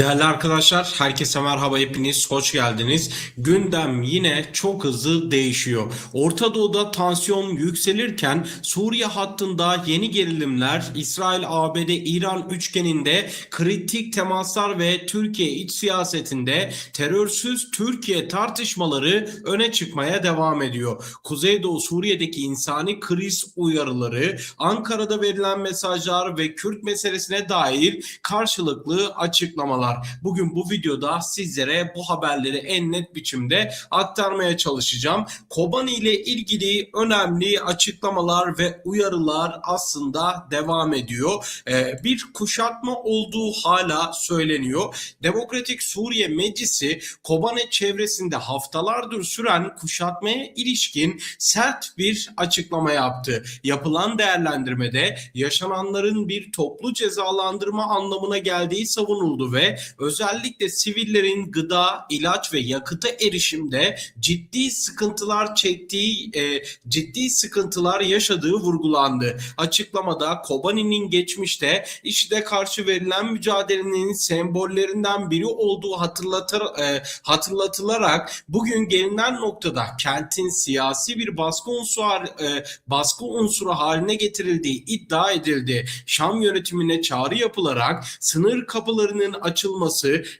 Değerli arkadaşlar, herkese merhaba, hepiniz hoş geldiniz. Gündem yine çok hızlı değişiyor. Orta Doğu'da tansiyon yükselirken Suriye hattında yeni gerilimler, İsrail, ABD, İran üçgeninde kritik temaslar ve Türkiye iç siyasetinde terörsüz Türkiye tartışmaları öne çıkmaya devam ediyor. Kuzeydoğu Suriye'deki insani kriz uyarıları, Ankara'da verilen mesajlar ve Kürt meselesine dair karşılıklı açıklamalar. Bugün bu videoda sizlere bu haberleri en net biçimde aktarmaya çalışacağım. Kobani ile ilgili önemli açıklamalar ve uyarılar aslında devam ediyor. Ee, bir kuşatma olduğu hala söyleniyor. Demokratik Suriye Meclisi Kobane çevresinde haftalardır süren kuşatmaya ilişkin sert bir açıklama yaptı. Yapılan değerlendirmede yaşananların bir toplu cezalandırma anlamına geldiği savunuldu ve özellikle sivillerin gıda, ilaç ve yakıta erişimde ciddi sıkıntılar çektiği, e, ciddi sıkıntılar yaşadığı vurgulandı. Açıklamada Kobani'nin geçmişte IŞİD'e karşı verilen mücadelenin sembollerinden biri olduğu hatırlatır, e, hatırlatılarak bugün gelinen noktada kentin siyasi bir baskı unsuru, e, baskı unsuru haline getirildiği iddia edildi. Şam yönetimine çağrı yapılarak sınır kapılarının açılması,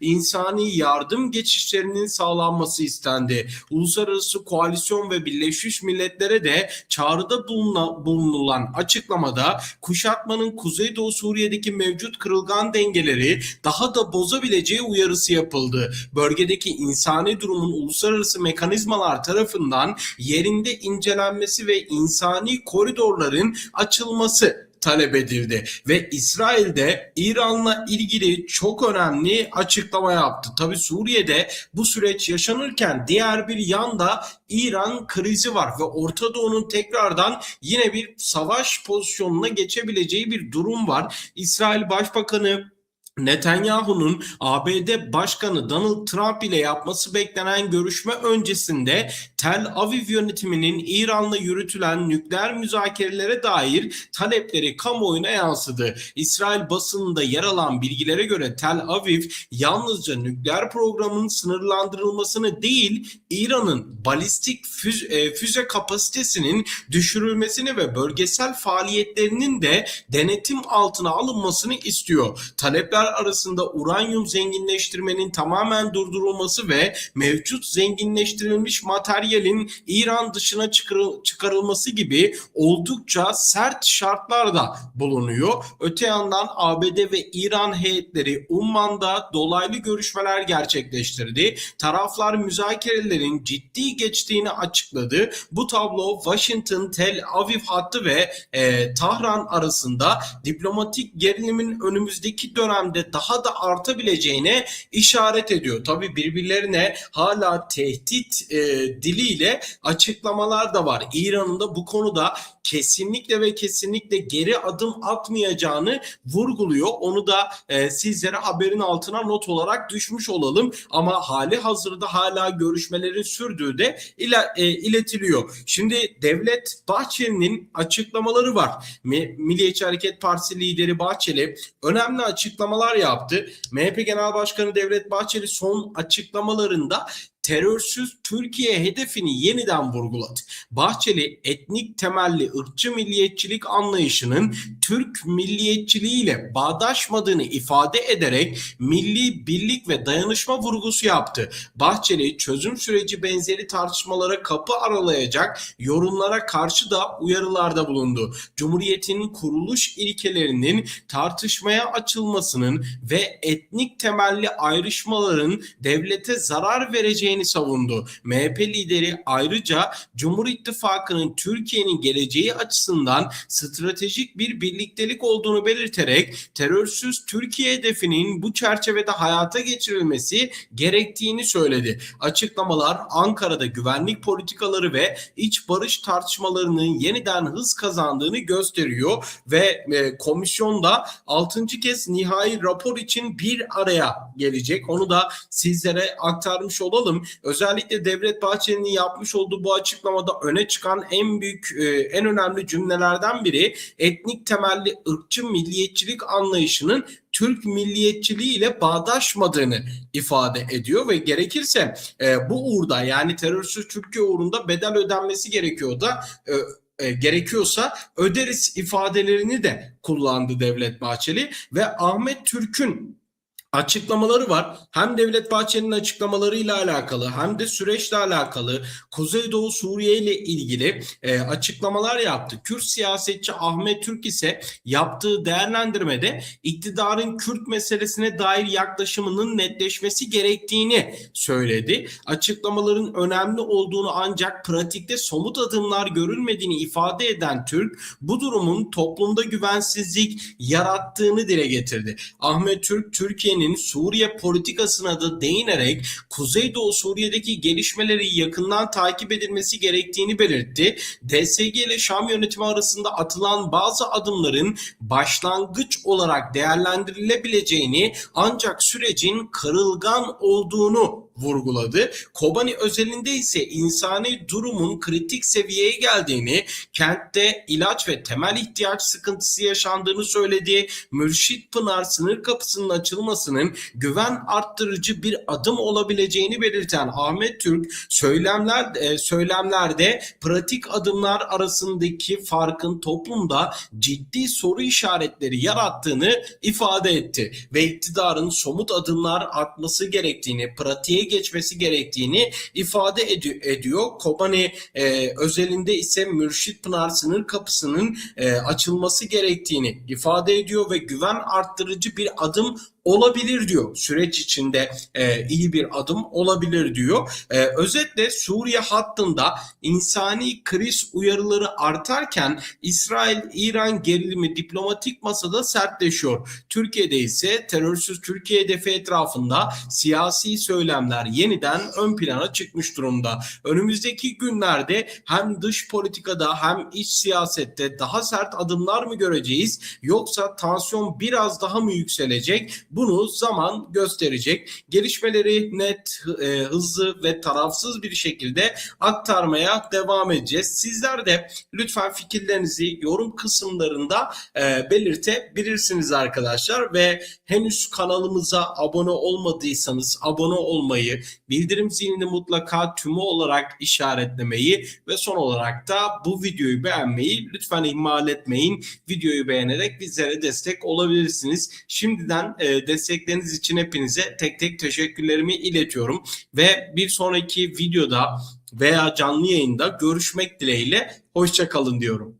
insani yardım geçişlerinin sağlanması istendi. Uluslararası koalisyon ve Birleşmiş Milletler'e de çağrıda bulunulan açıklamada kuşatmanın Kuzeydoğu Suriye'deki mevcut kırılgan dengeleri daha da bozabileceği uyarısı yapıldı. Bölgedeki insani durumun uluslararası mekanizmalar tarafından yerinde incelenmesi ve insani koridorların açılması talep edildi ve İsrail'de İran'la ilgili çok önemli açıklama yaptı. Tabi Suriye'de bu süreç yaşanırken diğer bir yanda İran krizi var ve Orta Doğu'nun tekrardan yine bir savaş pozisyonuna geçebileceği bir durum var. İsrail Başbakanı Netanyahu'nun ABD Başkanı Donald Trump ile yapması beklenen görüşme öncesinde Tel Aviv yönetiminin İran'la yürütülen nükleer müzakerelere dair talepleri kamuoyuna yansıdı. İsrail basınında yer alan bilgilere göre Tel Aviv yalnızca nükleer programının sınırlandırılmasını değil, İran'ın balistik füze, füze kapasitesinin düşürülmesini ve bölgesel faaliyetlerinin de denetim altına alınmasını istiyor. Talepler arasında uranyum zenginleştirmenin tamamen durdurulması ve mevcut zenginleştirilmiş materyalin İran dışına çıkarılması gibi oldukça sert şartlar da bulunuyor. Öte yandan ABD ve İran heyetleri Umman'da dolaylı görüşmeler gerçekleştirdi. Taraflar müzakerelerin ciddi geçtiğini açıkladı. Bu tablo Washington, Tel Aviv hattı ve e, Tahran arasında diplomatik gerilimin önümüzdeki dönemde daha da artabileceğine işaret ediyor. Tabii birbirlerine hala tehdit e, diliyle açıklamalar da var. İran'ın da bu konuda kesinlikle ve kesinlikle geri adım atmayacağını vurguluyor. Onu da e, sizlere haberin altına not olarak düşmüş olalım. Ama hali hazırda hala görüşmelerin sürdüğü de ile, e, iletiliyor. Şimdi Devlet Bahçeli'nin açıklamaları var. Milliyetçi Hareket Partisi lideri Bahçeli önemli açıklamalar yaptı. MHP Genel Başkanı Devlet Bahçeli son açıklamalarında terörsüz Türkiye hedefini yeniden vurguladı. Bahçeli etnik temelli ırkçı milliyetçilik anlayışının Türk milliyetçiliğiyle bağdaşmadığını ifade ederek milli birlik ve dayanışma vurgusu yaptı. Bahçeli çözüm süreci benzeri tartışmalara kapı aralayacak yorumlara karşı da uyarılarda bulundu. Cumhuriyetin kuruluş ilkelerinin tartışmaya açılmasının ve etnik temelli ayrışmaların devlete zarar vereceğini savundu. MHP lideri ayrıca Cumhur İttifakı'nın Türkiye'nin geleceği açısından stratejik bir birliktelik olduğunu belirterek terörsüz Türkiye hedefinin bu çerçevede hayata geçirilmesi gerektiğini söyledi. Açıklamalar Ankara'da güvenlik politikaları ve iç barış tartışmalarının yeniden hız kazandığını gösteriyor ve e, komisyonda 6. kez nihai rapor için bir araya gelecek. Onu da sizlere aktarmış olalım. Özellikle Devlet Bahçeli'nin yapmış olduğu bu açıklamada öne çıkan en büyük, e, en önemli cümlelerden biri etnik temelli ırkçı milliyetçilik anlayışının Türk milliyetçiliği ile bağdaşmadığını ifade ediyor ve gerekirse e, bu uğurda yani terörsüz Türkiye uğrunda bedel ödenmesi gerekiyor da e, e, gerekiyorsa öderiz ifadelerini de kullandı Devlet Bahçeli ve Ahmet Türk'ün açıklamaları var. Hem Devlet Bahçeli'nin açıklamalarıyla alakalı hem de süreçle alakalı Kuzeydoğu Suriye ile ilgili e, açıklamalar yaptı. Kürt siyasetçi Ahmet Türk ise yaptığı değerlendirmede iktidarın Kürt meselesine dair yaklaşımının netleşmesi gerektiğini söyledi. Açıklamaların önemli olduğunu ancak pratikte somut adımlar görülmediğini ifade eden Türk bu durumun toplumda güvensizlik yarattığını dile getirdi. Ahmet Türk Türkiye'nin Suriye politikasına da değinerek Kuzeydoğu Suriye'deki gelişmeleri yakından takip edilmesi gerektiğini belirtti. DSG ile Şam yönetimi arasında atılan bazı adımların başlangıç olarak değerlendirilebileceğini ancak sürecin kırılgan olduğunu vurguladı. Kobani özelinde ise insani durumun kritik seviyeye geldiğini, kentte ilaç ve temel ihtiyaç sıkıntısı yaşandığını söyledi. Mürşit Pınar sınır kapısının açılmasının güven arttırıcı bir adım olabileceğini belirten Ahmet Türk söylemler e, söylemlerde pratik adımlar arasındaki farkın toplumda ciddi soru işaretleri yarattığını ifade etti ve iktidarın somut adımlar atması gerektiğini, pratiğe geçmesi gerektiğini ifade edi- ediyor. Kobani e, özelinde ise Mürşit Pınar sınır kapısının e, açılması gerektiğini ifade ediyor ve güven arttırıcı bir adım olabilir diyor. Süreç içinde e, iyi bir adım olabilir diyor. E, özetle Suriye hattında insani kriz uyarıları artarken İsrail-İran gerilimi diplomatik masada sertleşiyor. Türkiye'de ise terörsüz Türkiye hedefi etrafında siyasi söylemler yeniden ön plana çıkmış durumda. Önümüzdeki günlerde hem dış politikada hem iç siyasette daha sert adımlar mı göreceğiz yoksa tansiyon biraz daha mı yükselecek? Bunu zaman gösterecek. Gelişmeleri net, e, hızlı ve tarafsız bir şekilde aktarmaya devam edeceğiz. Sizler de lütfen fikirlerinizi yorum kısımlarında e, belirtebilirsiniz arkadaşlar ve henüz kanalımıza abone olmadıysanız abone olmayı, bildirim zilini mutlaka tümü olarak işaretlemeyi ve son olarak da bu videoyu beğenmeyi lütfen ihmal etmeyin. Videoyu beğenerek bizlere destek olabilirsiniz. Şimdiden e, destekleriniz için hepinize tek tek teşekkürlerimi iletiyorum ve bir sonraki videoda veya canlı yayında görüşmek dileğiyle hoşça kalın diyorum.